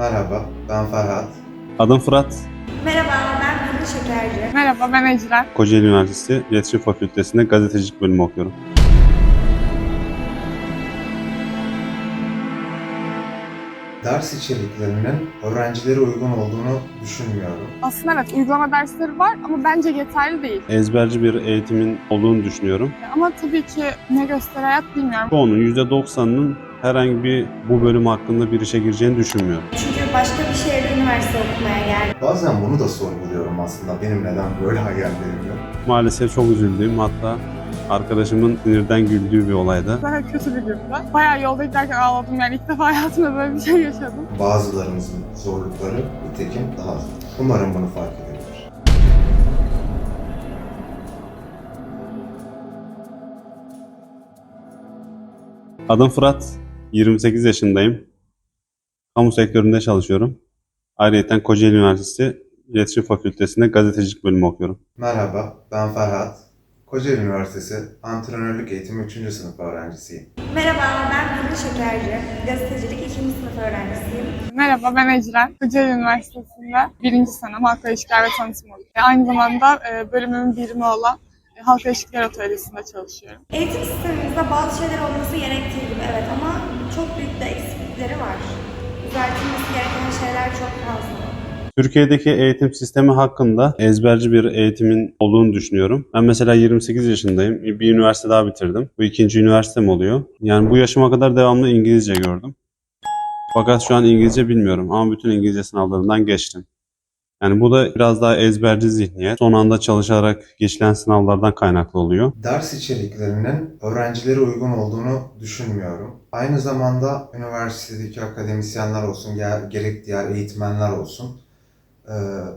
Merhaba, ben Ferhat. Adım Fırat. Merhaba, ben Gülü Şekerci. Merhaba ben Ecren. Kocaeli Üniversitesi İletişim Fakültesi'nde gazetecilik bölümü okuyorum. Ders içeriklerinin öğrencilere uygun olduğunu düşünmüyorum. Aslında evet uygulama dersleri var ama bence yeterli değil. Ezberci bir eğitimin olduğunu düşünüyorum. Ama tabii ki ne göster hayat bilmiyorum. Çoğunun %90'ının herhangi bir bu bölüm hakkında bir işe gireceğini düşünmüyorum. Çünkü başka bir şehirde üniversite okumaya geldim. Bazen bunu da sorguluyorum aslında. Benim neden böyle hayallerim yok? Maalesef çok üzüldüğüm hatta arkadaşımın sinirden güldüğü bir olaydı. Daha kötü bir gündü. Bayağı yolda giderken ağladım yani ilk defa hayatımda böyle bir şey yaşadım. Bazılarımızın zorlukları nitekim daha zor. Umarım bunu fark edebilir. Adım Fırat. 28 yaşındayım. Kamu sektöründe çalışıyorum. Ayrıca Kocaeli Üniversitesi İletişim Fakültesi'nde gazetecilik bölümü okuyorum. Merhaba, ben Ferhat. Kocaeli Üniversitesi Antrenörlük Eğitimi 3. sınıf öğrencisiyim. Merhaba, ben Gülü Şekerci. Gazetecilik 2. sınıf öğrencisiyim. Merhaba ben Ecren. Kocaeli Üniversitesi'nde birinci sınıf halk ilişkiler ve tanıtım oluyor. Aynı zamanda e, bölümümün birimi olan e, halk ilişkiler atölyesinde çalışıyorum. Eğitim sistemimizde bazı şeyler olması gerektiği gibi evet ama çok büyük de eksiklikleri var. Düzeltilmesi gereken şeyler çok fazla. Türkiye'deki eğitim sistemi hakkında ezberci bir eğitimin olduğunu düşünüyorum. Ben mesela 28 yaşındayım. Bir üniversite daha bitirdim. Bu ikinci üniversitem oluyor. Yani bu yaşıma kadar devamlı İngilizce gördüm. Fakat şu an İngilizce bilmiyorum ama bütün İngilizce sınavlarından geçtim. Yani bu da biraz daha ezberci zihniyet. Son anda çalışarak geçilen sınavlardan kaynaklı oluyor. Ders içeriklerinin öğrencilere uygun olduğunu düşünmüyorum. Aynı zamanda üniversitedeki akademisyenler olsun, ger- gerek diğer eğitmenler olsun, e,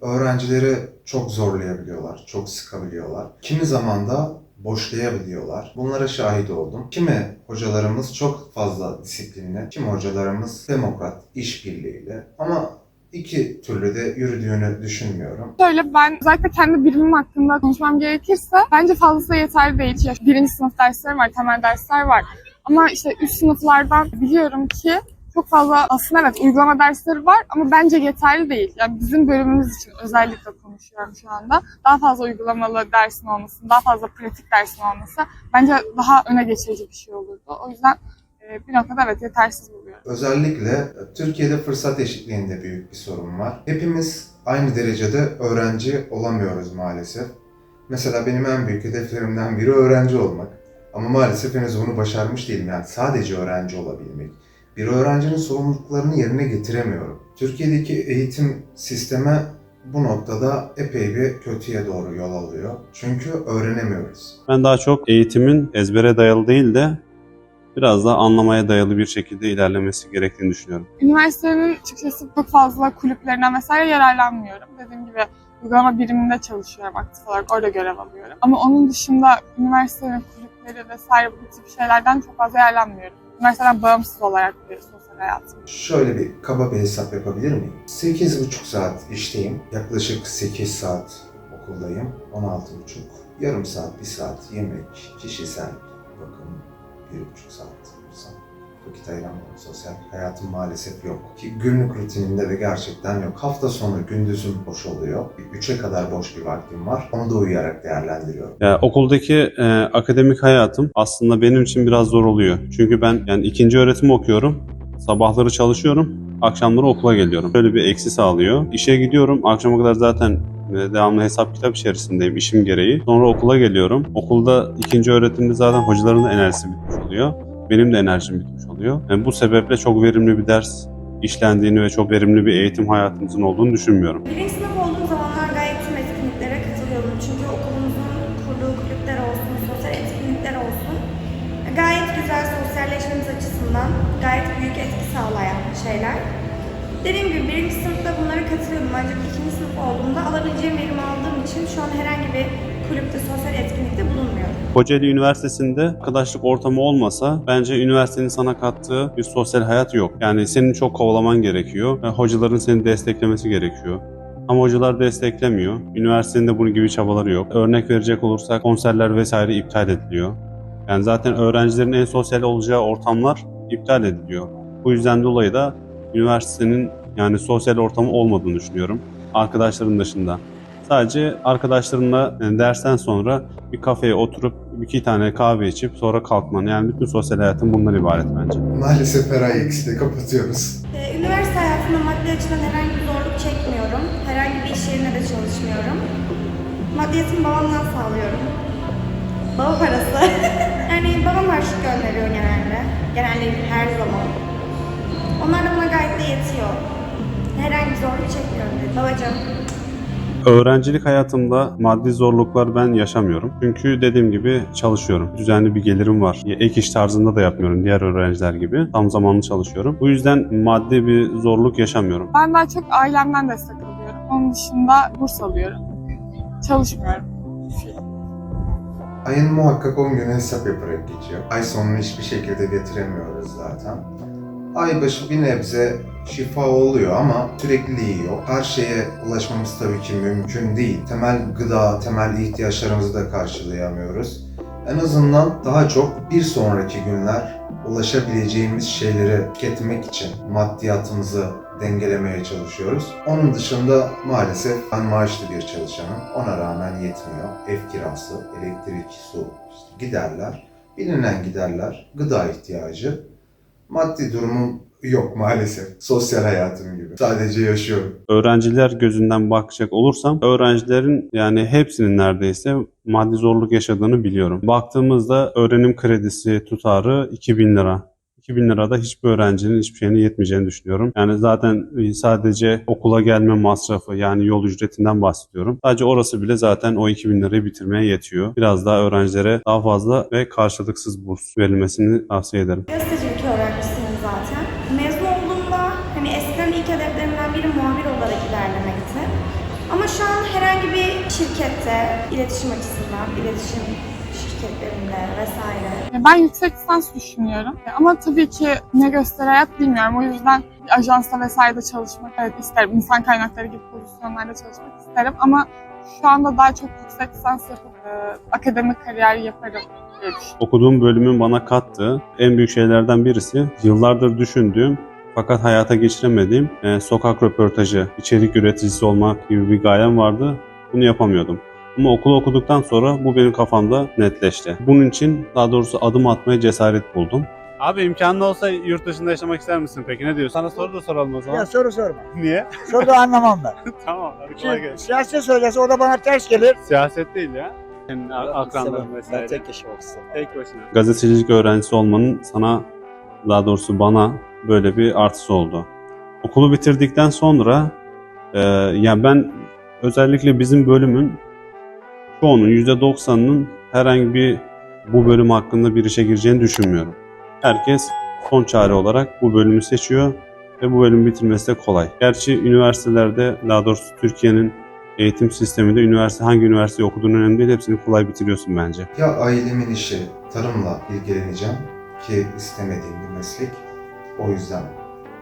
öğrencileri çok zorlayabiliyorlar, çok sıkabiliyorlar. Kimi zaman da boşlayabiliyorlar. Bunlara şahit oldum. Kimi hocalarımız çok fazla disiplinli, kimi hocalarımız demokrat, işbirliğiyle ama iki türlü de yürüdüğünü düşünmüyorum. Şöyle ben özellikle kendi birimim hakkında konuşmam gerekirse bence fazlası yeterli değil. Ya, Birinci sınıf dersleri var, temel dersler var. Ama işte üst sınıflardan biliyorum ki çok fazla aslında evet uygulama dersleri var ama bence yeterli değil. Yani bizim bölümümüz için özellikle konuşuyorum şu anda. Daha fazla uygulamalı dersin olması, daha fazla pratik dersin olması bence daha öne geçirici bir şey olurdu. O yüzden bir noktada evet yetersiz buluyorum. Özellikle Türkiye'de fırsat eşitliğinde büyük bir sorun var. Hepimiz aynı derecede öğrenci olamıyoruz maalesef. Mesela benim en büyük hedeflerimden biri öğrenci olmak. Ama maalesef henüz bunu başarmış değilim. Yani sadece öğrenci olabilmek. Bir öğrencinin sorumluluklarını yerine getiremiyorum. Türkiye'deki eğitim sistemi bu noktada epey bir kötüye doğru yol alıyor. Çünkü öğrenemiyoruz. Ben daha çok eğitimin ezbere dayalı değil de biraz daha anlamaya dayalı bir şekilde ilerlemesi gerektiğini düşünüyorum. Üniversitenin açıkçası çok fazla kulüplerinden vesaire yararlanmıyorum. Dediğim gibi uygulama biriminde çalışıyorum aktif olarak, orada görev alıyorum. Ama onun dışında üniversitenin kulüpleri vesaire bu tip şeylerden çok fazla yararlanmıyorum. Üniversiteden bağımsız olarak bir sosyal hayatım. Şöyle bir kaba bir hesap yapabilir miyim? 8,5 saat işteyim. Yaklaşık 8 saat okuldayım. 16,5. Yarım saat, 1 saat yemek, kişisel bakım, 1,5 saat sanırım. Vakit ayıramıyorum. Sosyal hayatım maalesef yok. Ki günlük rutinimde de gerçekten yok. Hafta sonu gündüzüm boş oluyor. 3'e kadar boş bir vaktim var. Onu da uyuyarak değerlendiriyorum. Ya, okuldaki e, akademik hayatım aslında benim için biraz zor oluyor. Çünkü ben yani ikinci öğretim okuyorum. Sabahları çalışıyorum. Akşamları okula geliyorum. Böyle bir eksi sağlıyor. İşe gidiyorum. Akşama kadar zaten devamlı hesap kitap içerisindeyim işim gereği. Sonra okula geliyorum. Okulda ikinci öğretimde zaten hocaların da enerjisi bitmiş oluyor. Benim de enerjim bitmiş oluyor. Yani bu sebeple çok verimli bir ders işlendiğini ve çok verimli bir eğitim hayatımızın olduğunu düşünmüyorum. Birinci sınıf olduğum zamanlar gayet tüm etkinliklere katılıyordum. Çünkü okulumuzun kurduğu kulüpler olsun, sosyal etkinlikler olsun. Gayet güzel sosyalleşmemiz açısından gayet büyük etki sağlayan şeyler. Dediğim gibi birinci sınıfta bunlara katılıyordum ancak ikinci sınıf olduğumda alabileceğim verimi aldığım için şu an herhangi bir kulüpte, sosyal etkinlikte bulunmuyorum. Kocaeli Üniversitesi'nde arkadaşlık ortamı olmasa bence üniversitenin sana kattığı bir sosyal hayat yok. Yani senin çok kovalaman gerekiyor ve hocaların seni desteklemesi gerekiyor. Ama hocalar desteklemiyor. Üniversitenin de bunun gibi çabaları yok. Örnek verecek olursak konserler vesaire iptal ediliyor. Yani zaten öğrencilerin en sosyal olacağı ortamlar iptal ediliyor. Bu yüzden dolayı da üniversitenin Yani sosyal ortamı olmadığını düşünüyorum. Arkadaşların dışında. Sadece arkadaşlarınla e, dersten sonra bir kafeye oturup iki tane kahve içip sonra kalkman. Yani bütün sosyal hayatın bundan ibaret bence. Maalesef her ay kapatıyoruz. Ee, Üniversite hayatında maddi açıdan herhangi bir zorluk çekmiyorum. Herhangi bir iş yerine de çalışmıyorum. Maddiyatımı babamdan sağlıyorum. Baba parası. yani babam harçlık gönderiyor genelde. Genelde her zaman. Onlar da bana gayet de yetiyor. Herhangi bir zorluk çekmiyorum dedi. Babacığım Öğrencilik hayatımda maddi zorluklar ben yaşamıyorum. Çünkü dediğim gibi çalışıyorum. Düzenli bir gelirim var. Ek iş tarzında da yapmıyorum diğer öğrenciler gibi. Tam zamanlı çalışıyorum. Bu yüzden maddi bir zorluk yaşamıyorum. Ben daha çok ailemden destek alıyorum. Onun dışında burs alıyorum. Çalışmıyorum. Ayın muhakkak 10 günü hesap yaparak geçiyor. Ay sonunu hiçbir şekilde getiremiyoruz zaten. Ay başı bir nebze şifa oluyor ama sürekliliği yok. Her şeye ulaşmamız tabii ki mümkün değil. Temel gıda, temel ihtiyaçlarımızı da karşılayamıyoruz. En azından daha çok bir sonraki günler ulaşabileceğimiz şeyleri tüketmek için maddiyatımızı dengelemeye çalışıyoruz. Onun dışında maalesef ben maaşlı bir çalışanım. Ona rağmen yetmiyor. Ev kirası, elektrik, su, giderler. Bilinen giderler, gıda ihtiyacı. Maddi durumum yok maalesef. Sosyal hayatım gibi. Sadece yaşıyorum. Öğrenciler gözünden bakacak olursam öğrencilerin yani hepsinin neredeyse maddi zorluk yaşadığını biliyorum. Baktığımızda öğrenim kredisi tutarı 2000 lira. 2000 lirada hiçbir öğrencinin hiçbir şeyine yetmeyeceğini düşünüyorum. Yani zaten sadece okula gelme masrafı yani yol ücretinden bahsediyorum. Sadece orası bile zaten o 2000 lirayı bitirmeye yetiyor. Biraz daha öğrencilere daha fazla ve karşılıksız burs verilmesini tavsiye ederim. gazetecilik öğrencisiyim zaten. Mezun olduğumda hani eskiden ilk hedeflerimden biri muhabir olarak ilerlemekti. Ama şu an herhangi bir şirkette iletişim açısından, iletişim şirketlerinde vesaire Ben yüksek lisans düşünüyorum. Ama tabii ki ne göster hayat bilmiyorum. O yüzden bir ajansta vesairede çalışmak evet isterim. İnsan kaynakları gibi pozisyonlarda çalışmak isterim. Ama şu anda daha çok yüksek lisans yapıp e, akademik kariyer yaparım. Okuduğum bölümün bana kattığı en büyük şeylerden birisi yıllardır düşündüğüm fakat hayata geçiremediğim e, sokak röportajı, içerik üreticisi olmak gibi bir gayem vardı. Bunu yapamıyordum. Ama okulu okuduktan sonra bu benim kafamda netleşti. Bunun için daha doğrusu adım atmaya cesaret buldum. Abi imkanın olsa yurt dışında yaşamak ister misin peki? Ne diyorsun? Sana soru da soralım o zaman. Ya soru sorma. Niye? Soru da anlamam ben. tamam. Hadi Şimdi siyaset söylese o da bana ters gelir. Siyaset değil ya. Senin akranların Ben vesaire. tek kişi olsun. Tek başına. Gazetecilik öğrencisi olmanın sana, daha doğrusu bana böyle bir artısı oldu. Okulu bitirdikten sonra, e, yani ben özellikle bizim bölümün çoğunun, %90'ının herhangi bir bu bölüm hakkında bir işe gireceğini düşünmüyorum. Herkes son çare olarak bu bölümü seçiyor ve bu bölümü bitirmesi de kolay. Gerçi üniversitelerde, daha doğrusu Türkiye'nin eğitim sisteminde üniversite hangi üniversiteyi okuduğun önemli değil, hepsini kolay bitiriyorsun bence. Ya ailemin işi, tarımla ilgileneceğim ki istemediğim bir meslek. O yüzden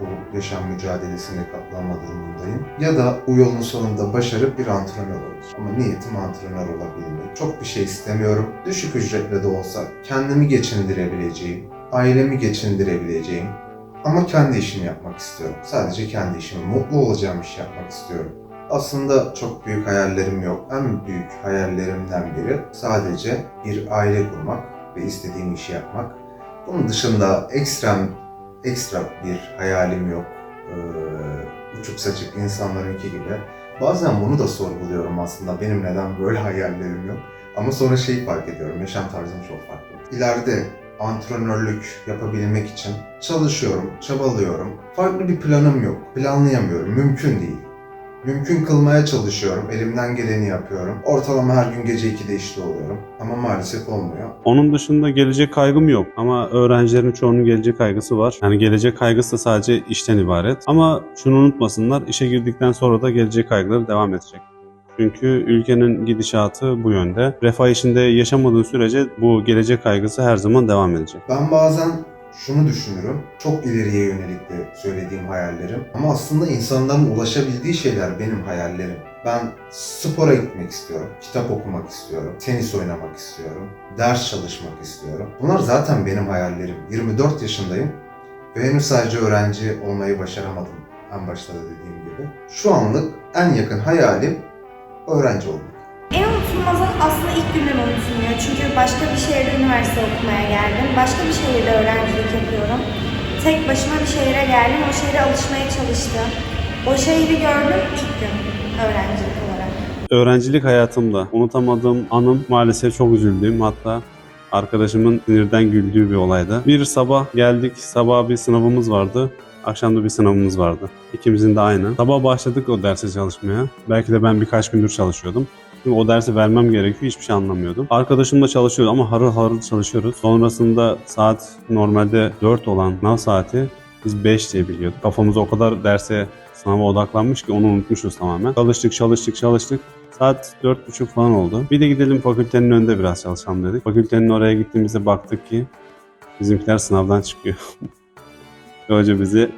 bu yaşam mücadelesine katlanma durumundayım. Ya da bu yolun sonunda başarıp bir antrenör olacağım. Ama niyetim antrenör olabilmek. Çok bir şey istemiyorum. Düşük ücretle de olsa kendimi geçindirebileceğim, ailemi geçindirebileceğim ama kendi işimi yapmak istiyorum. Sadece kendi işimi, mutlu olacağım iş yapmak istiyorum. Aslında çok büyük hayallerim yok. En büyük hayallerimden biri sadece bir aile kurmak ve istediğim işi yapmak. Bunun dışında ekstrem, ekstra bir hayalim yok. Ee, uçuk saçık insanlarınki gibi. Bazen bunu da sorguluyorum aslında. Benim neden böyle hayallerim yok? Ama sonra şeyi fark ediyorum. Yaşam tarzım çok farklı. İleride antrenörlük yapabilmek için çalışıyorum, çabalıyorum. Farklı bir planım yok. Planlayamıyorum. Mümkün değil. Mümkün kılmaya çalışıyorum. Elimden geleni yapıyorum. Ortalama her gün gece 2'de işte oluyorum. Ama maalesef olmuyor. Onun dışında gelecek kaygım yok ama öğrencilerin çoğunun gelecek kaygısı var. Yani gelecek kaygısı da sadece işten ibaret. Ama şunu unutmasınlar, işe girdikten sonra da gelecek kaygıları devam edecek. Çünkü ülkenin gidişatı bu yönde. Refah içinde yaşamadığın sürece bu gelecek kaygısı her zaman devam edecek. Ben bazen şunu düşünürüm. Çok ileriye yönelik de söylediğim hayallerim. Ama aslında insanların ulaşabildiği şeyler benim hayallerim. Ben spora gitmek istiyorum, kitap okumak istiyorum, tenis oynamak istiyorum, ders çalışmak istiyorum. Bunlar zaten benim hayallerim. 24 yaşındayım ve henüz sadece öğrenci olmayı başaramadım. en başta da dediğim gibi. Şu anlık en yakın hayalim öğrenci olmak. En unutulmaz aslında ilk günden unutulmuyor. Çünkü başka bir şehirde üniversite okumaya geldim. Başka bir şehirde öğrencilik yapıyorum. Tek başıma bir şehire geldim. O şehre alışmaya çalıştım. O şehri gördüm ilk gün öğrencilik olarak. Öğrencilik hayatımda unutamadığım anım maalesef çok üzüldüğüm hatta arkadaşımın sinirden güldüğü bir olaydı. Bir sabah geldik, sabah bir sınavımız vardı. Akşam da bir sınavımız vardı. İkimizin de aynı. Sabah başladık o derse çalışmaya. Belki de ben birkaç gündür çalışıyordum. O dersi vermem gerekiyor. Hiçbir şey anlamıyordum. Arkadaşım da çalışıyordu ama harıl harıl çalışıyoruz. Sonrasında saat normalde 4 olan sınav saati biz 5 diye biliyorduk. Kafamız o kadar derse sınava odaklanmış ki onu unutmuşuz tamamen. Çalıştık, çalıştık, çalıştık. Saat dört buçuk falan oldu. Bir de gidelim fakültenin önünde biraz çalışalım dedik. Fakültenin oraya gittiğimizde baktık ki bizimkiler sınavdan çıkıyor. Hoca bizi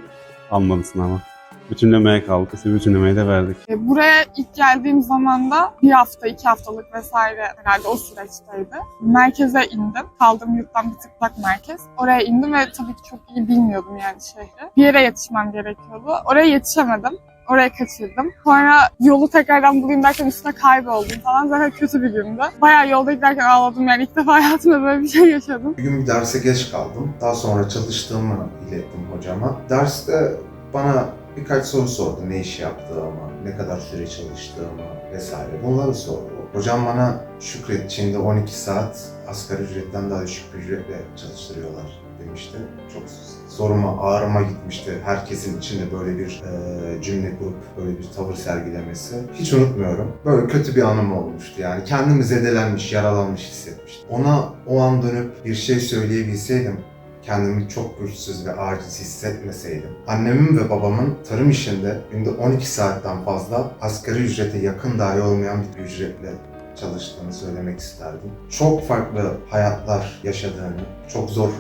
almadı sınava. Bütünlemeye kaldık. Biz bütünlemeyi de verdik. E, Buraya ilk geldiğim zaman da bir hafta, iki haftalık vesaire herhalde o süreçteydi. Merkeze indim. Kaldığım yurttan bir tık uzak merkez. Oraya indim ve tabii ki çok iyi bilmiyordum yani şehri. Bir yere yetişmem gerekiyordu. Oraya yetişemedim. Oraya kaçırdım. Sonra yolu tekrardan bulayım derken üstüne kayboldum falan. Zaten kötü bir gündü. Bayağı yolda giderken ağladım yani ilk defa hayatımda böyle bir şey yaşadım. Bir gün bir derse geç kaldım. Daha sonra çalıştığımı ilettim hocama. Derste bana birkaç soru sordu. Ne iş yaptığımı, ne kadar süre çalıştığımı vesaire. Bunları sordu. Hocam bana şükret Çin'de 12 saat asgari ücretten daha düşük bir ücretle çalıştırıyorlar demişti. Çok zoruma, ağrıma gitmişti. Herkesin içinde böyle bir e, cümle kurup böyle bir tavır sergilemesi. Hiç unutmuyorum. Böyle kötü bir anım olmuştu yani. Kendimi zedelenmiş, yaralanmış hissetmiştim. Ona o an dönüp bir şey söyleyebilseydim kendimi çok güçsüz ve aciz hissetmeseydim. Annemin ve babamın tarım işinde günde 12 saatten fazla asgari ücrete yakın dahi olmayan bir ücretle çalıştığını söylemek isterdim. Çok farklı hayatlar yaşadığını, çok zor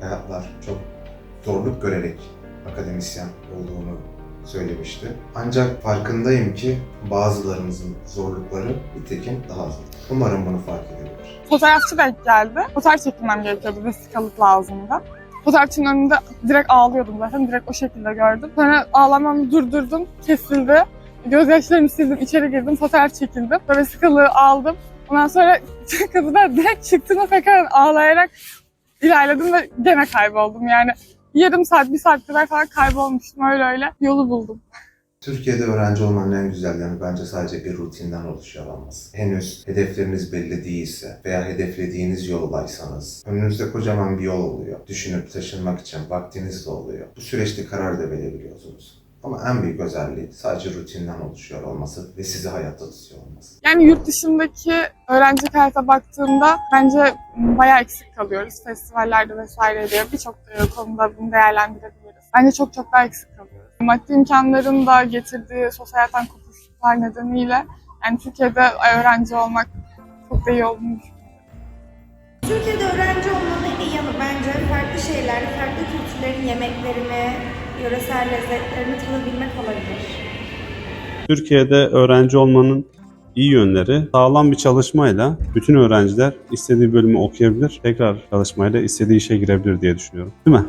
hayatlar, çok zorluk görerek akademisyen olduğunu söylemişti. Ancak farkındayım ki bazılarımızın zorlukları nitekim daha zor. Umarım bunu fark ediyorlar. Fotoğrafçı denk geldi. Fotoğraf çekilmem gerekiyordu. Vesikalık lazımdı. Fotoğrafçının önünde direkt ağlıyordum zaten. Direkt o şekilde gördüm. Sonra ağlamamı durdurdum. Kesildi. Gözyaşlarımı sildim. içeri girdim. Fotoğraf çekildim. Ve vesikalığı aldım. Ondan sonra kadına direkt çıktığımda tekrar ağlayarak ilerledim ve gene kayboldum. Yani yarım saat, bir saat kadar falan kaybolmuştum öyle öyle. Yolu buldum. Türkiye'de öğrenci olmanın en güzel bence sadece bir rutinden oluşuyor olması. Henüz hedefleriniz belli değilse veya hedeflediğiniz yoldaysanız önünüzde kocaman bir yol oluyor. Düşünüp taşınmak için vaktiniz de oluyor. Bu süreçte karar da verebiliyorsunuz. Ama en büyük özelliği sadece rutinden oluşuyor olması ve sizi hayatta tutuyor olması. Yani yurt dışındaki öğrenci hayata baktığımda bence bayağı eksik kalıyoruz. Festivallerde vesaire diye birçok e, konuda bunu değerlendirebiliriz. Bence çok çok daha eksik kalıyoruz. Maddi imkanların da getirdiği sosyal hayattan kopuşluklar nedeniyle yani Türkiye'de öğrenci olmak çok da iyi olduğunu. Türkiye'de öğrenci olmanın iyi yanı bence farklı şeyler, farklı kültürlerin yemeklerini, yöresel lezzetlerini tadabilmek olabilir. Türkiye'de öğrenci olmanın iyi yönleri sağlam bir çalışmayla bütün öğrenciler istediği bölümü okuyabilir. Tekrar çalışmayla istediği işe girebilir diye düşünüyorum. Değil mi?